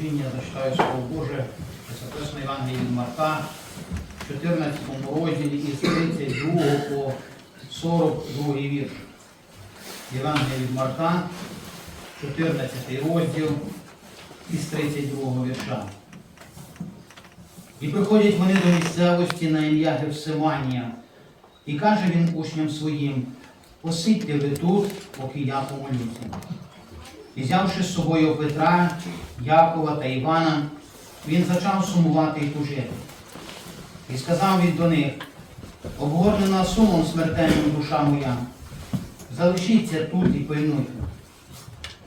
служіння зачитаю Слово Боже, записано Євангелії від Марка, в 14 розділі із 32 по 42 вірш. Євангелія від Марка, 14 розділ із 32 вірша. І приходять вони до місцевості на ім'я Гевсиманія, і каже він учням своїм, посидьте ви тут, поки я помолюся. І взявши з собою Петра, Якова та Івана, він почав сумувати і тужити. І сказав він до них, обгорнена сумом смертельним душа моя, залишіться тут і пильнуйте.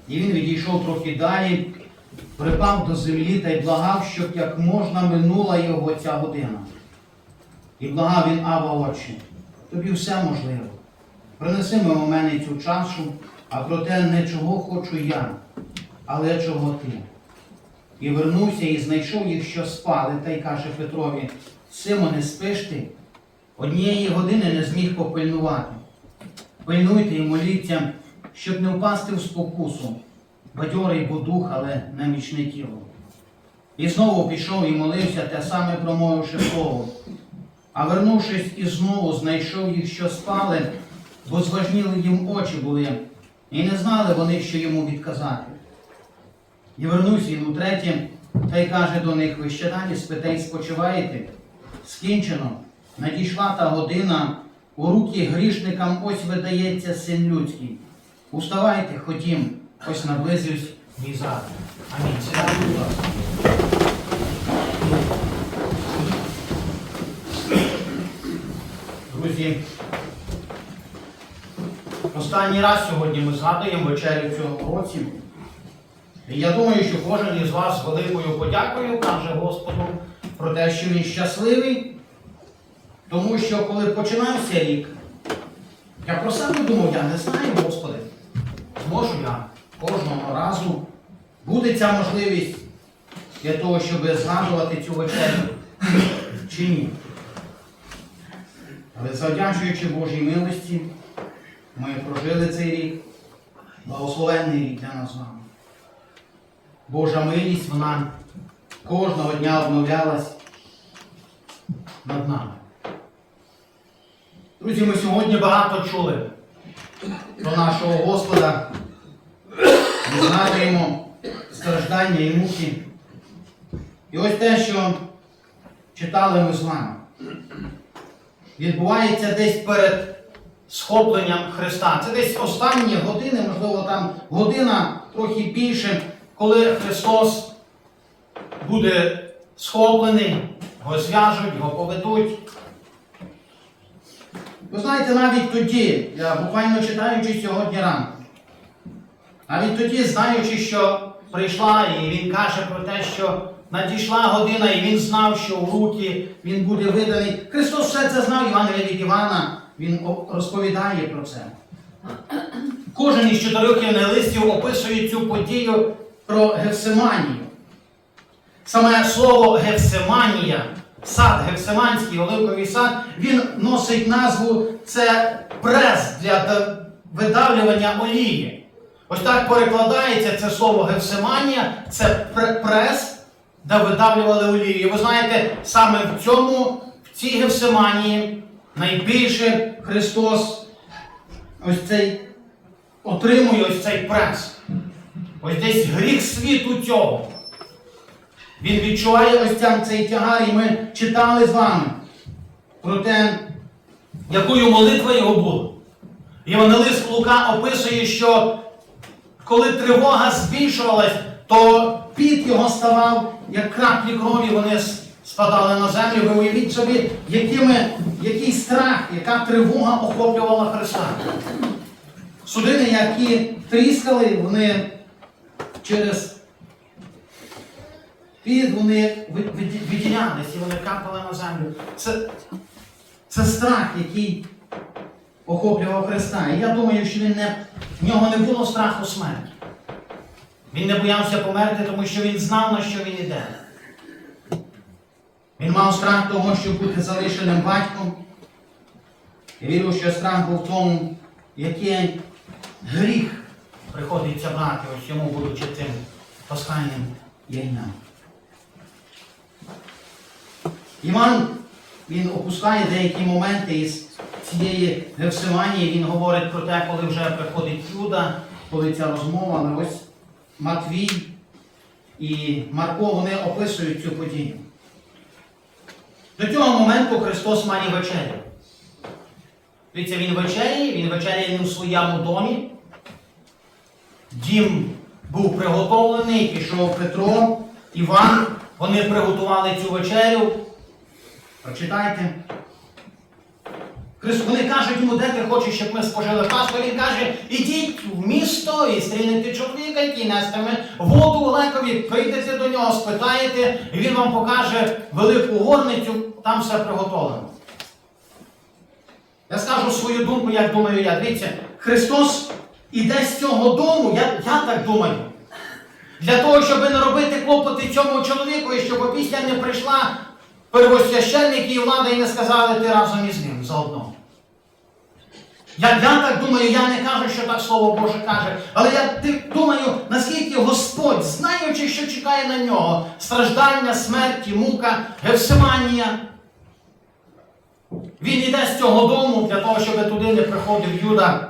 І він відійшов трохи далі, припав до землі та й благав, щоб як можна минула його ця година. І благав він Ава Отче, тобі все можливо. Принеси мимо мене цю чашу, а проте не чого хочу я, але чого ти. І вернувся і знайшов їх, що спали, та й каже Петрові, Симоне, спиш ти? Однієї години не зміг попильнувати. Пильнуйте і моліться, щоб не впасти в спокусу. Бадьорий бо дух, але немічне тіло. І знову пішов і молився, те саме промовивши слово. А вернувшись і знову знайшов їх, що спали, бо зважніли їм очі були, і не знали вони, що йому відказати. І вернувся він утретє, та й каже до них, ви ще далі спите й спочиваєте? Скінчено, надійшла та година, у руки грішникам ось видається син людський. Уставайте, ходім, ось наблизився мій зад. Амінь. Сідайте, будь. Друзі, останній раз сьогодні ми згадуємо вечерю цього році. І я думаю, що кожен із вас з великою подякою каже Господу про те, що він щасливий, тому що коли починався рік, я про себе думав, я не знаю, Господи, зможу я кожного разу буде ця можливість для того, щоб згадувати цю вечерю чи ні. Але завдячуючи Божій милості, ми прожили цей рік, благословенний рік для нас з вами. Божа милість, вона кожного дня обновлялась над нами. Друзі, ми сьогодні багато чули про нашого Господа. Ми згадуємо страждання і муки. І ось те, що читали ми з вами, відбувається десь перед схопленням Христа. Це десь останні години, можливо, там година трохи більше, коли Христос буде схоплений, його зв'яжуть, його поведуть. Ви знаєте, навіть тоді, я буквально читаючи сьогодні ранку, навіть тоді, знаючи, що прийшла, і він каже про те, що надійшла година, і він знав, що в руки він буде виданий. Христос все це знав, Євангелія від Івана, він розповідає про це. Кожен із чотирьох євангелистів описує цю подію про Гефсиманію. Саме слово Гефсиманія, сад, Гефсиманський оливковий сад, він носить назву це прес для видавлювання олії. Ось так перекладається це слово Гефсиманія, це прес, де видавлювали олію. І ви знаєте, саме в цьому, в цій Гефсиманії найбільше Христос ось цей отримує ось цей прес. Ось десь гріх світу цього. Він відчуває ось цей тягар, і ми читали з вами про те, якою молитва його була. Євангелист Лука описує, що коли тривога збільшувалась, то піт його ставав, як краплі крові, вони спадали на землю. Ви уявіть собі, якими, який страх, яка тривога охоплювала Христа. Судини, які тріскали, вони через під вони виділялись і вони капали на землю. Це, це страх, який охоплював Христа. І я думаю, що він не, в нього не було страху смерті. Він не боявся померти, тому що він знав, на що він іде. Він мав страх того, щоб бути залишеним батьком. І вірю, що страх був в тому, який гріх приходиться брати, ось йому будучи цим пасхальним ягня. Іван він опускає деякі моменти із цієї Гевсиманії. Він говорить про те, коли вже приходить Юда, коли ця розмова, але ось Матвій і Марко вони описують цю подію. До цього моменту Христос має вечерю. Дивіться, він вечеряє, він вечеряє не у своєму домі. Дім був приготовлений, пішов Петро, Іван. Вони приготували цю вечерю. Прочитайте. Христос, вони кажуть йому, де ти хочеш, щоб ми спожили Пасху. Він каже, ідіть в місто і стрінете чоловіка, який нестиме воду у лекові, прийдете до нього, спитаєте, і він вам покаже велику горницю, там все приготовлено. Я скажу свою думку, як думаю я. Дивіться, Христос іде з цього дому, я, я так думаю. Для того, щоб не робити клопоти цьому чоловіку, і щоб після не прийшла первосвященники і влада і не сказали ти разом із ним заодно. Я, я так думаю, я не кажу, що так Слово Боже каже, але я думаю, наскільки Господь, знаючи, що чекає на нього, страждання, смерті, мука, гевсиманія, він йде з цього дому для того, щоб туди не приходив Юда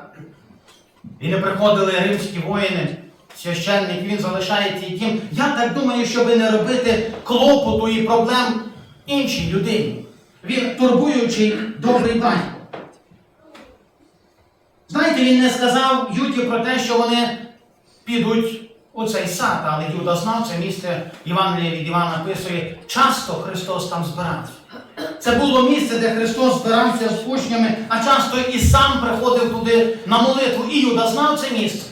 і не приходили римські воїни, священники, він залишається і тим. Я так думаю, щоб не робити клопоту і проблем іншій людині. Він турбуючий добрий батько. Знаєте, він не сказав Юді про те, що вони підуть у цей сад, але Юда знав це місце Євангелія від Івана описує, часто Христос там збирався. Це було місце, де Христос збирався з учнями, а часто і сам приходив туди на молитву. І Юда знав це місце.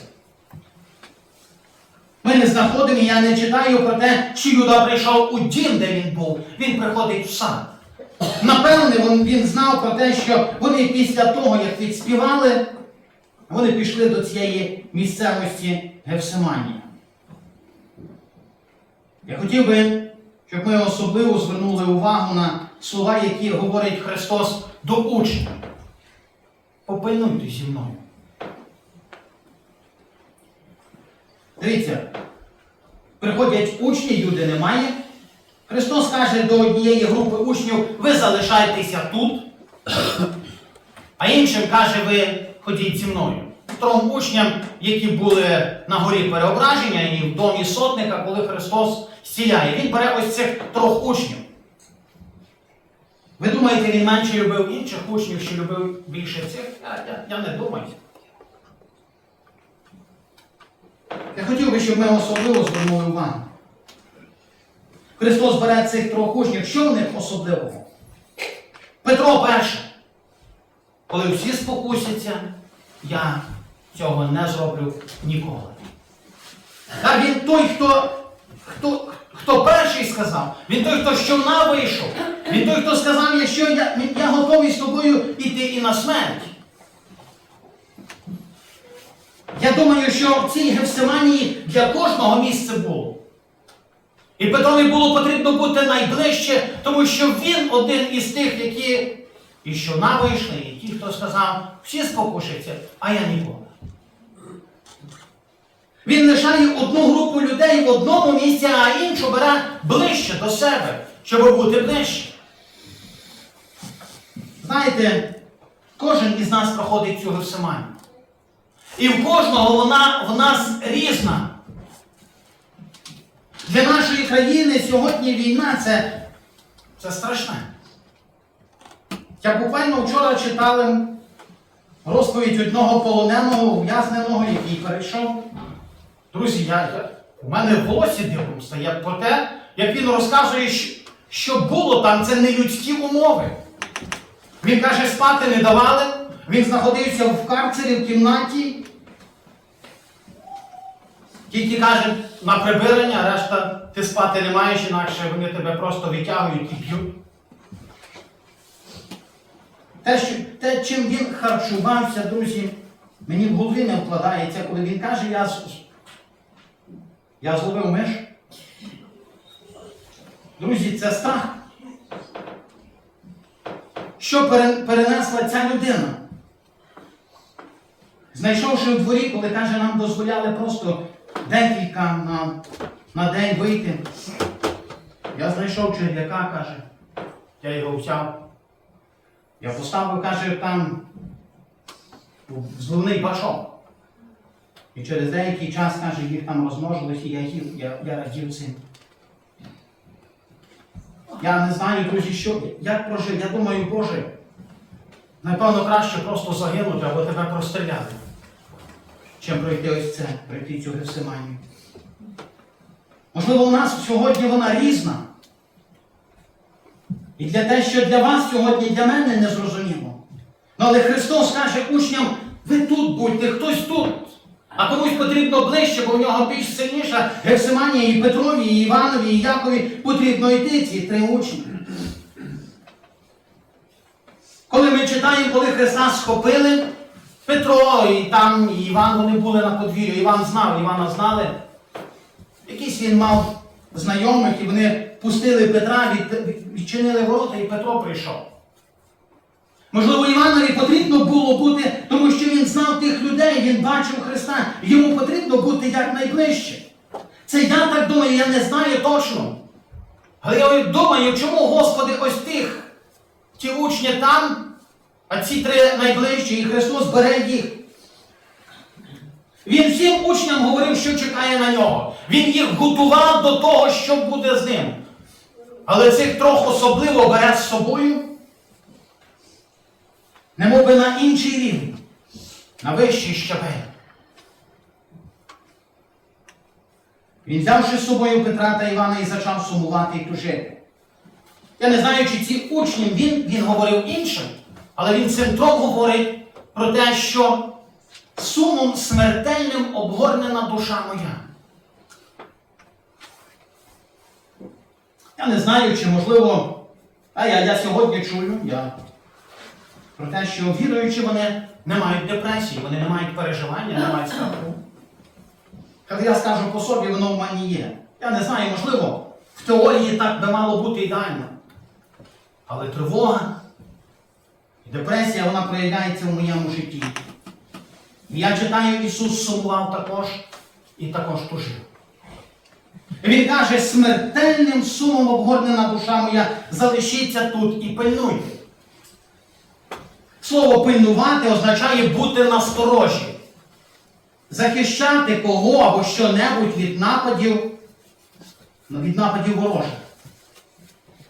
Ми не знаходимо, і я не читаю про те, чи Юда прийшов у дім, де він був. Він приходить в сад. Напевне, він знав про те, що вони після того, як відспівали, вони пішли до цієї місцевості Гевсиманія. Я хотів би, щоб ми особливо звернули увагу на слова, які говорить Христос до учнів. Попильнуйте зі мною. Дивіться, приходять учні, люди немає. Христос каже до однієї групи учнів, ви залишайтеся тут, а іншим каже, ви ходіть зі мною. Трьом учням, які були на горі переображення і в домі сотника, коли Христос зціляє. Він бере ось цих трьох учнів. Ви думаєте, він менше любив інших учнів, чи любив більше цих? Я, я, я не думаю. Я хотів би, щоб ми особливо звернули увагу. Христос бере цих трьох учнів, що в них особливого? Петро перше. Коли всі спокусяться, я цього не зроблю ніколи. А він той, хто, хто, хто перший сказав, він той, хто щовна вийшов. Він той, хто сказав, якщо я, я готовий з тобою йти і на смерть. Я думаю, що в цій Гефсиманії для кожного місце було. І Петрові було потрібно бути найближче, тому що він один із тих, які і що на вийшли, і ті, хто сказав, всі спокушаться, а я ніколи. Він лишає одну групу людей в одному місці, а іншу бере ближче до себе, щоб бути ближче. Знаєте, кожен із нас проходить цю Гефсиманію. І в кожного вона в нас різна. Для нашої країни сьогодні війна це, це страшне. Я буквально вчора читали розповідь одного полоненого ув'язненого, який перейшов. Друзі, я, у мене волосся дивом стає про те, як він розказує, що було там, це не людські умови. Він каже, спати не давали, він знаходився в карцері в кімнаті. Тільки каже на прибирання, решта ти спати не маєш, інакше вони тебе просто витягують і б'ють. Те, що, те, чим він харчувався, друзі, мені в голові не вкладається, коли він каже, я, я зловив миш. Друзі, це страх. Що перенесла ця людина? Знайшовши у дворі, коли каже, нам дозволяли просто декілька на на день вийти. Я знайшов черв'яка, каже. Я його взяв. Я поставив, каже, там зливний башок. І через деякий час, каже, їх там розмножилось, і я їв, я, радів цим. Я не знаю, друзі, що, як прожив. Я думаю, Боже, напевно, краще просто загинути або тебе простріляти, чим пройти ось це, пройти цю Гефсиманію. Можливо, у нас сьогодні вона різна. І для те, що для вас сьогодні, для мене не зрозуміло. Ну, але Христос каже учням, ви тут будьте, хтось тут. А комусь потрібно ближче, бо в нього більш сильніша Гефсиманія і Петрові, і Іванові, і Якові потрібно йти ці три учні. Коли ми читаємо, коли Христа схопили, Петро і там і Іван вони були на подвір'ю, Іван знав, Івана знали. Якийсь він мав знайомих, і вони пустили Петра, відчинили ворота, і Петро прийшов. Можливо, Іванові потрібно було бути, тому що він знав тих людей, він бачив Христа. Йому потрібно бути якнайближче. Це я так думаю, я не знаю точно. Але я думаю, чому Господи ось тих, ті учні там, а ці три найближчі, і Христос бере їх. Він всім учням говорив, що чекає на нього. Він їх готував до того, що буде з ним. Але цих трьох особливо бере з собою, немов би на інший рівень, на вищий щабель. Він взявши з собою Петра та Івана і почав сумувати і тужити. Я не знаю, чи ці учні він, він говорив іншим, але він цим трьом говорить про те, що сумом смертельним обгорнена душа моя. Я не знаю, чи можливо, а я, я сьогодні чую я, про те, що віруючи вони не мають депресії, вони не мають переживання, не мають страху. Але я скажу по собі, воно в мене є. Я не знаю, можливо, в теорії так би мало бути ідеально. Але тривога і депресія вона проявляється в моєму житті. Я читаю, Ісус сумував також і також тужив. Він каже, смертельним сумом обгорнена душа моя, залишіться тут і пильнуйте. Слово пильнувати означає бути насторожі, захищати кого або що-небудь від нападів, ну, від нападів ворожих.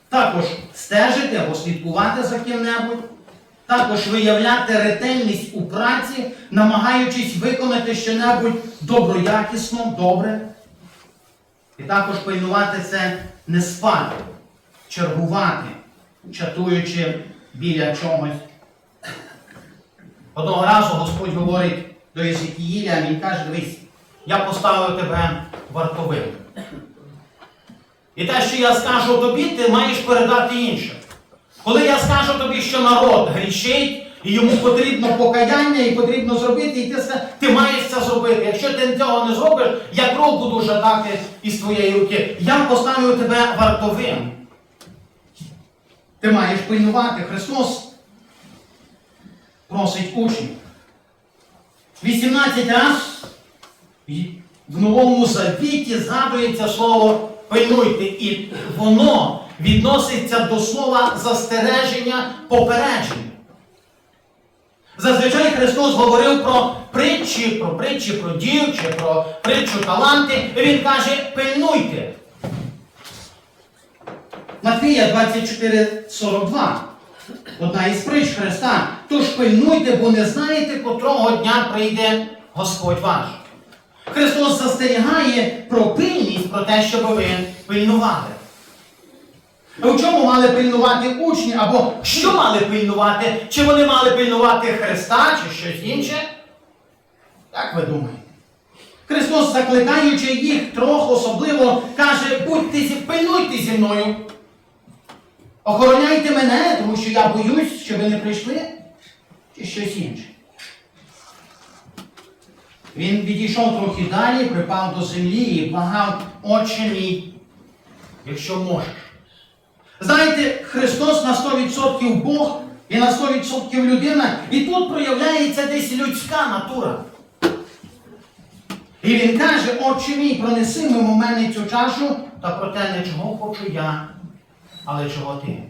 Також стежити або слідкувати за ким-небудь, також виявляти ретельність у праці, намагаючись виконати щонебудь доброякісно, добре. І також пильнувати це не спати, чергувати, чатуючи біля чогось. Одного разу Господь говорить до Єзекіїля, він каже, дивись, я поставив тебе вартовим. І те, що я скажу тобі, ти маєш передати іншим. Коли я скажу тобі, що народ грішить, і йому потрібно покаяння, і потрібно зробити, і ти, ти маєш це зробити. Якщо ти цього не зробиш, я кров буду жадати із твоєї руки. Я поставлю тебе вартовим. Ти маєш пильнувати. Христос просить учнів. 18 раз в Новому Завіті згадується слово пильнуйте, і воно відноситься до слова застереження, попередження. Зазвичай Христос говорив про притчі, про притчі про дів чи про притчу таланти. І Він каже, пильнуйте. Матвія 24,42. Одна із притч Христа. Тож пильнуйте, бо не знаєте, котрого дня прийде Господь ваш. Христос застерігає про пильність, про те, щоб ви пильнували. У чому мали пильнувати учні? Або що мали пильнувати? Чи вони мали пильнувати Христа, чи щось інше? Як ви думаєте? Христос, закликаючи їх трьох особливо, каже, будьте пильнуйте зі мною. Охороняйте мене, тому що я боюсь, щоб ви не прийшли, чи щось інше. Він відійшов трохи далі, припав до землі і благав, Отче мій, якщо можеш. Знаєте, Христос на 100% Бог і на 100% людина, і тут проявляється десь людська натура. І він каже, отче мій, пронеси мимо мене цю чашу, та проте не чого хочу я, але чого ти.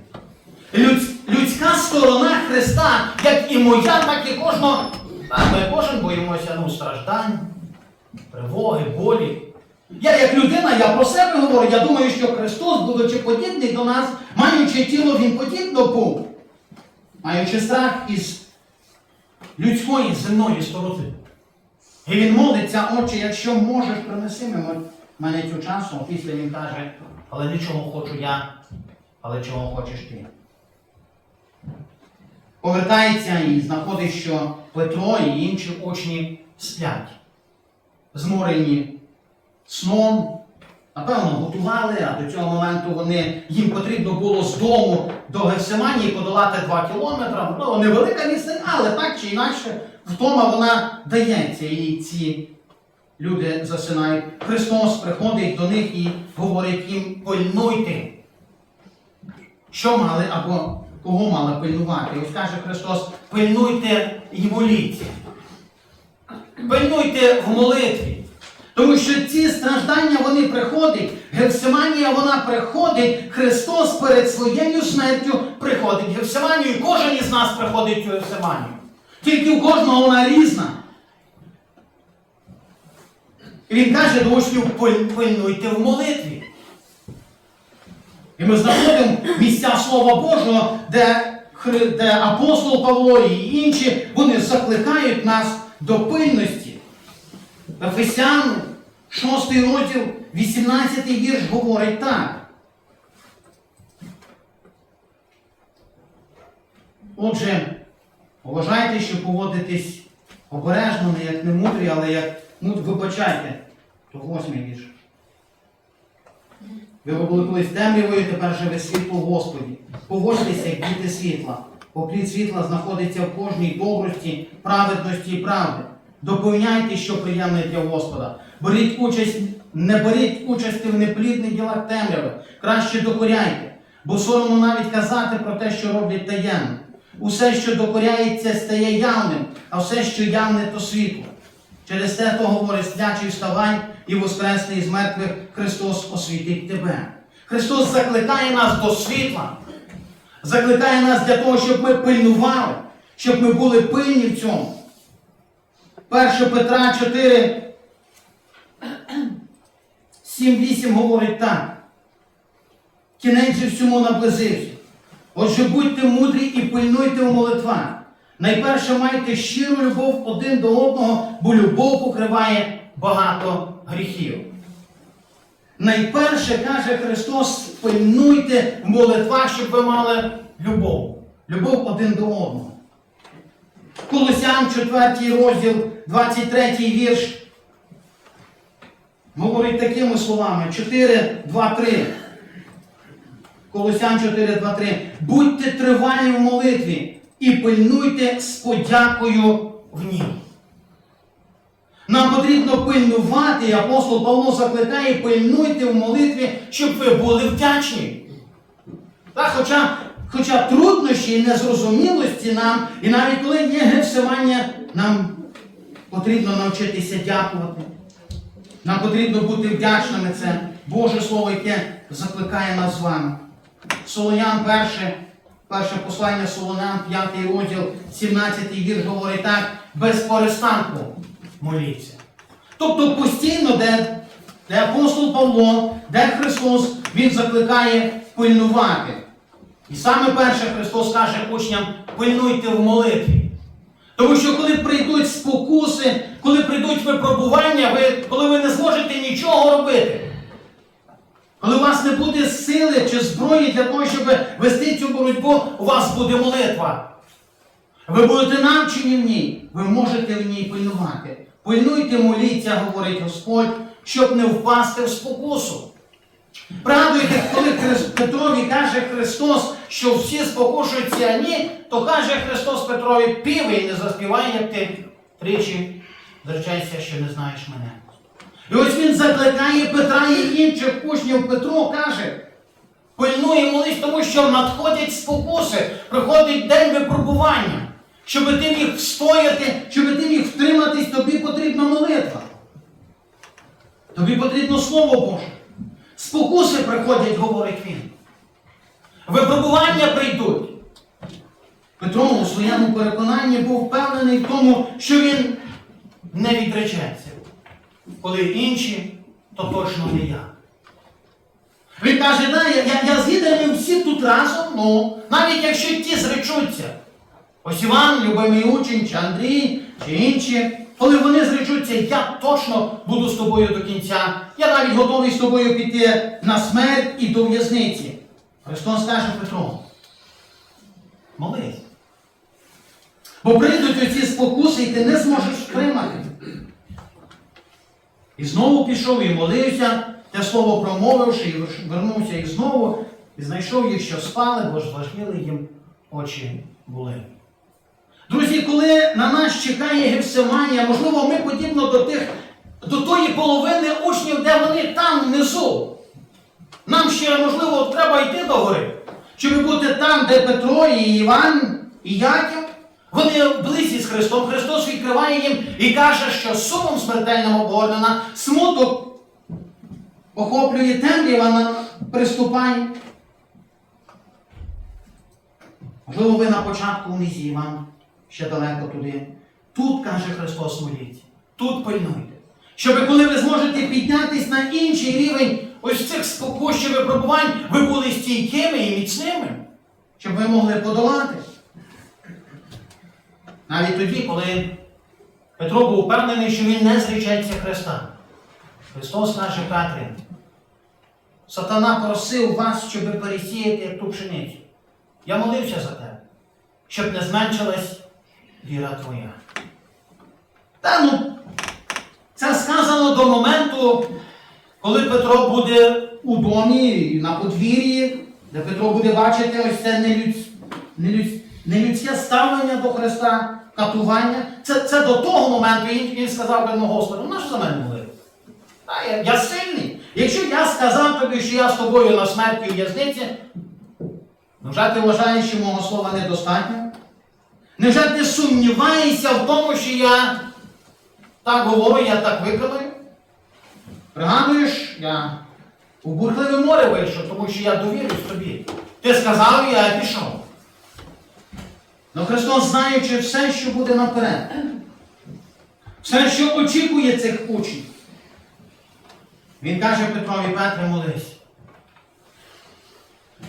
Людсь- людська сторона Христа, як і моя, так і кожного. А ми кожен боїмося ну, страждань, тривоги, болі. Я як людина, я про себе говорю, я думаю, що Христос, будучи подібний до нас, маючи тіло, Він подібно був, маючи страх із людської земної сторони. І він молиться, отче, якщо можеш, принеси мене цю часу, після він каже, але не чого хочу я, але чого хочеш ти. Повертається і знаходить, що Петро і інші учні сплять, зморені сном. Напевно, готували, а до цього моменту вони, їм потрібно було з дому до Гефсиманії подолати 2 кілометри. Ну, невелика відстань, але так чи інакше, втома вона дається. І ці люди засинають. Христос приходить до них і говорить їм, пильнуйте. Що мали або кого мали пильнувати? Ось каже Христос, пильнуйте і моліться. Пильнуйте в молитві. Тому що ці страждання вони приходять, Гефсиманія вона приходить, Христос перед своєю смертю приходить в Гефсиманію, і кожен із нас приходить в Гефсиманію. Тільки у кожного вона різна. І він каже до учнів, пильнуйте в молитві. І ми знаходимо місця Слова Божого, де, де апостол Павло і інші вони закликають нас до пильності. Ефесян, 6 розділ, 18 вірш говорить так. Отже, вважайте, що поводитесь обережно, не як немудрі, але як муд, вибачайте, то восьмий вірш. Ви були колись темрявою, тепер же ви світло Господі. Поводьтеся, як діти світла. Бо світла знаходиться в кожній добрості, праведності і правди. Доповняйте, що приємне для Господа. Беріть участь, не беріть участі в неплідних ділах темряви. Краще докоряйте, бо соромно навіть казати про те, що роблять таємно. Усе, що докоряється, стає явним, а все, що явне, то світло. Через те, то говорить сплячий вставай і воскресний із мертвих Христос освітить тебе. Христос закликає нас до світла, закликає нас для того, щоб ми пильнували, щоб ми були пильні в цьому. 1 Петра 4, 7-8 говорить так. Кінець же всьому наблизився. Отже, будьте мудрі і пильнуйте у молитвах. Найперше майте щиру любов один до одного, бо любов покриває багато гріхів. Найперше каже Христос, пильнуйте в молитвах, щоб ви мали любов. Любов один до одного. Колосян 4 розділ, 23 вірш. Говорить такими словами: 4, 2, 3. Колосян 4, 2, 3. Будьте тривалі в молитві і пильнуйте з подякою в ній. Нам потрібно пильнувати, і апостол Павло закликає, пильнуйте в молитві, щоб ви були вдячні. Так, хоча, хоча труднощі і незрозумілості нам, і навіть коли є гефсимання, нам потрібно навчитися дякувати. Нам потрібно бути вдячними. Це Боже Слово, яке закликає нас з вами. Солонян перше, перше послання Солонян, 5 розділ, 17 вірш говорить так, без перестанку моліться. Тобто постійно, де, де апостол Павло, де Христос, Він закликає пильнувати. І саме перше Христос каже учням, пильнуйте в молитві. Тому що коли прийдуть спокуси, коли прийдуть випробування, ви, коли ви не зможете нічого робити, коли у вас не буде сили чи зброї для того, щоб вести цю боротьбу, у вас буде молитва. Ви будете навчені в ній, ви можете в ній пильнувати. Пильнуйте, моліться, говорить Господь, щоб не впасти в спокусу. Пригадуєте, коли Петрові каже Христос, що всі спокушуються ні, то каже Христос Петрові, півий не заспівай, як ти тричі зречайся, що не знаєш мене. І ось він закликає Петра і інших учнів. Петро каже, пильнує молись, тому що надходять спокуси, приходить день випробування. Щоб ти міг встояти, щоб ти міг втриматись, тобі потрібна молитва. Тобі потрібно Слово Боже. Спокуси приходять, говорить він. Випробування прийдуть. Петро у своєму переконанні був впевнений в тому, що він не відречеться. Коли інші, то точно не я. Він каже, да, я, я, я ми всі тут разом, ну, навіть якщо ті зречуться. Ось Іван, любимий учень, чи Андрій, чи інші, коли вони зречуться, я точно буду з тобою до кінця. Я навіть готовий з тобою піти на смерть і до в'язниці. Христос каже Петро, молись. Бо прийдуть оці спокуси, і ти не зможеш втримати. І знову пішов і молився, те слово промовивши, і вернувся і знову, і знайшов їх, що спали, бо ж важливі їм очі були. Друзі, коли на нас чекає Гефсиманія, можливо, ми подібно до тих, до тої половини учнів, де вони там внизу. Нам ще, можливо, треба йти до гори, щоб бути там, де Петро і Іван і Яків. Вони близькі з Христом. Христос відкриває їм і каже, що сумом смертельним обгорнена, смуток охоплює темрява на приступає. Можливо, ви на початку внизі вам ще далеко туди. Тут, каже Христос, моліться, тут пильнуйте. Щоб коли ви зможете піднятись на інший рівень ось цих спокущих випробувань, ви були стійкими і міцними, щоб ви могли подолати. Навіть тоді, коли Петро був впевнений, що він не зречеться Христа. Христос каже Петрі, Сатана просив вас, щоб пересіяти ту пшеницю. Я молився за тебе, щоб не зменшилась віра твоя. Та ну, це сказано до моменту, коли Петро буде у домі, на подвір'ї, де Петро буде бачити ось це нелюдсь, нелюдсь, нелюдське ставлення до Христа, катування. Це, це до того моменту він, він сказав би, ну Господи, ну що за мене молив? Я, я сильний. Якщо я сказав тобі, що я з тобою на смерті у в'язниці, невже ти вважаєш, що мого слова недостатньо? Невже ти сумніваєшся в тому, що я так говорю, я так виконую? Пригадуєш, я у бурхливе море вийшов, тому що я довірюсь тобі. Ти сказав, я пішов. Но Христос, знаючи все, що буде наперед, все, що очікує цих учнів, Він каже Петрові Петре, молись.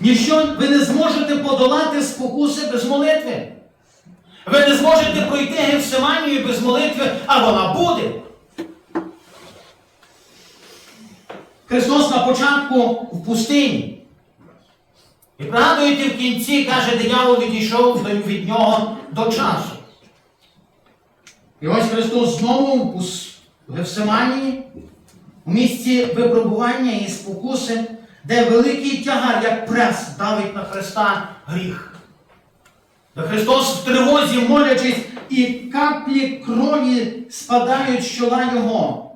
Ніщо ви не зможете подолати спокуси без молитви. Ви не зможете пройти Гефсиманію без молитви, а вона буде. Христос на початку в пустині. І пригадуєте, в кінці, каже, диявол відійшов від нього до часу. І ось Христос знову в Гефсиманії, в місці випробування і спокуси, де великий тягар, як прес, давить на Христа гріх. Христос в тривозі, молячись, і каплі крові спадають з чола Його.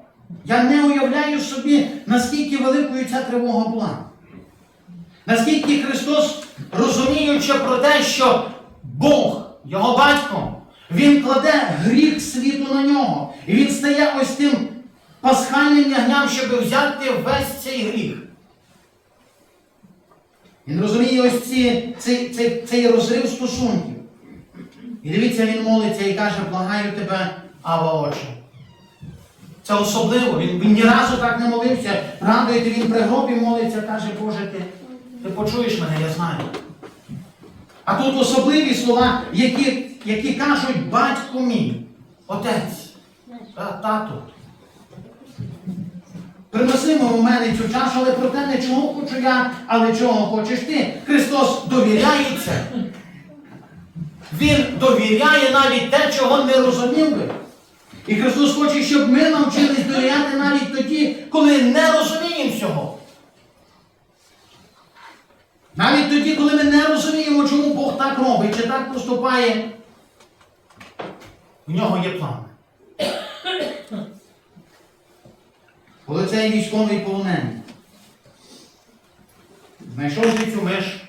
Я не уявляю собі, наскільки великою ця тривога була. Наскільки Христос, розуміючи про те, що Бог, його батько, Він кладе гріх світу на нього. І він стає ось тим пасхальним ягням, щоб взяти весь цей гріх. Він розуміє ось ці, цей, цей, цей розрив стосунків. І дивіться, він молиться і каже, благаю тебе, Ава Отче. Це особливо. Він, він ні разу так не молився. Радуєте, він при гробі молиться, каже, Боже, ти, ти почуєш мене, я знаю. А тут особливі слова, які, які кажуть батько мій, отець, та. Приносимо у мене цю чашу, але про те не чого хочу я, але чого хочеш ти. Христос довіряється. Він довіряє навіть те, чого не розумів би. І Христос хоче, щоб ми навчились довіряти навіть тоді, коли не розуміємо всього. Навіть тоді, коли ми не розуміємо, чому Бог так робить, чи так поступає, в нього є план. Коли цей військовий полонений знайшов цю миш,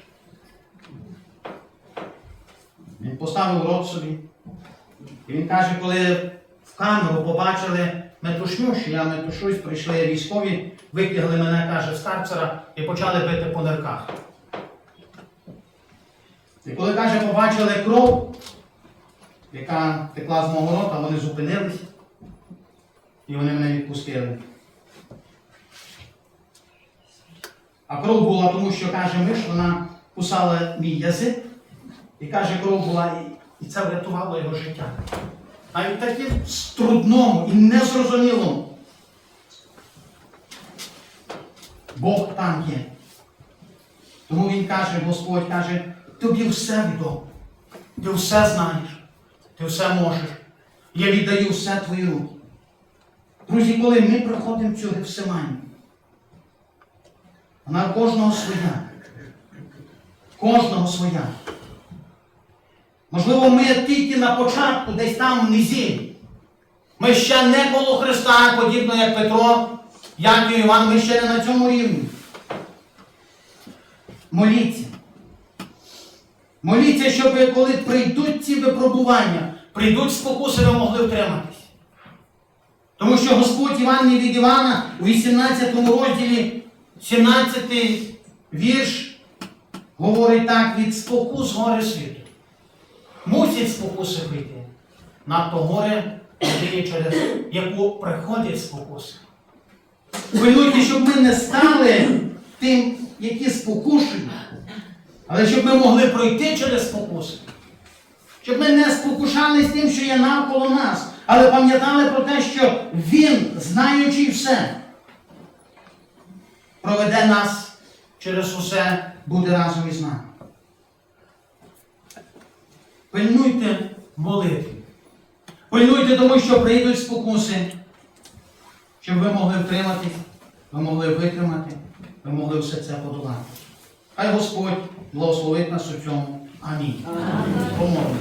він поставив рот собі. І він каже, коли в камеру побачили метушню, що я метушусь, прийшли військові, витягли мене, каже, з карцера і почали бити по нирках. І коли, каже, побачили кров, яка текла з мого рота, вони зупинились і вони мене відпустили. А кров була, тому що каже миш, вона кусала мій язик, і каже, кров була, і, це врятувало його життя. Навіть таке трудному і незрозумілому. Бог там є. Тому Він каже, Господь каже, тобі все відомо. Ти все знаєш, ти все можеш. Я віддаю все твої руки. Друзі, коли ми проходимо цю Гефсиманію, вона кожного своя. Кожного своя. Можливо, ми тільки на початку, десь там в низі. Ми ще не коло Христа, подібно як Петро, як і Іван, ми ще не на цьому рівні. Моліться. Моліться, щоб коли прийдуть ці випробування, прийдуть спокуси, ви могли втриматись. Тому що Господь Іван від Івана у 18 розділі, 17 вірш, говорить так, від спокус гори світу. Мусять спокуси прийти. Надто горе людині, через яку приходять спокуси. Хвилюйте, щоб ми не стали тим, які спокушені, але щоб ми могли пройти через спокуси. Щоб ми не спокушались тим, що є навколо нас, але пам'ятали про те, що Він, знаючи все, проведе нас через усе, буде разом із нами. Пильнуйте молитві. Пильнуйте, тому що прийдуть спокуси, щоб ви могли втриматись, ви могли витримати, ви могли все це подолати. Хай Господь благословить нас у цьому. Амінь. Помолимо.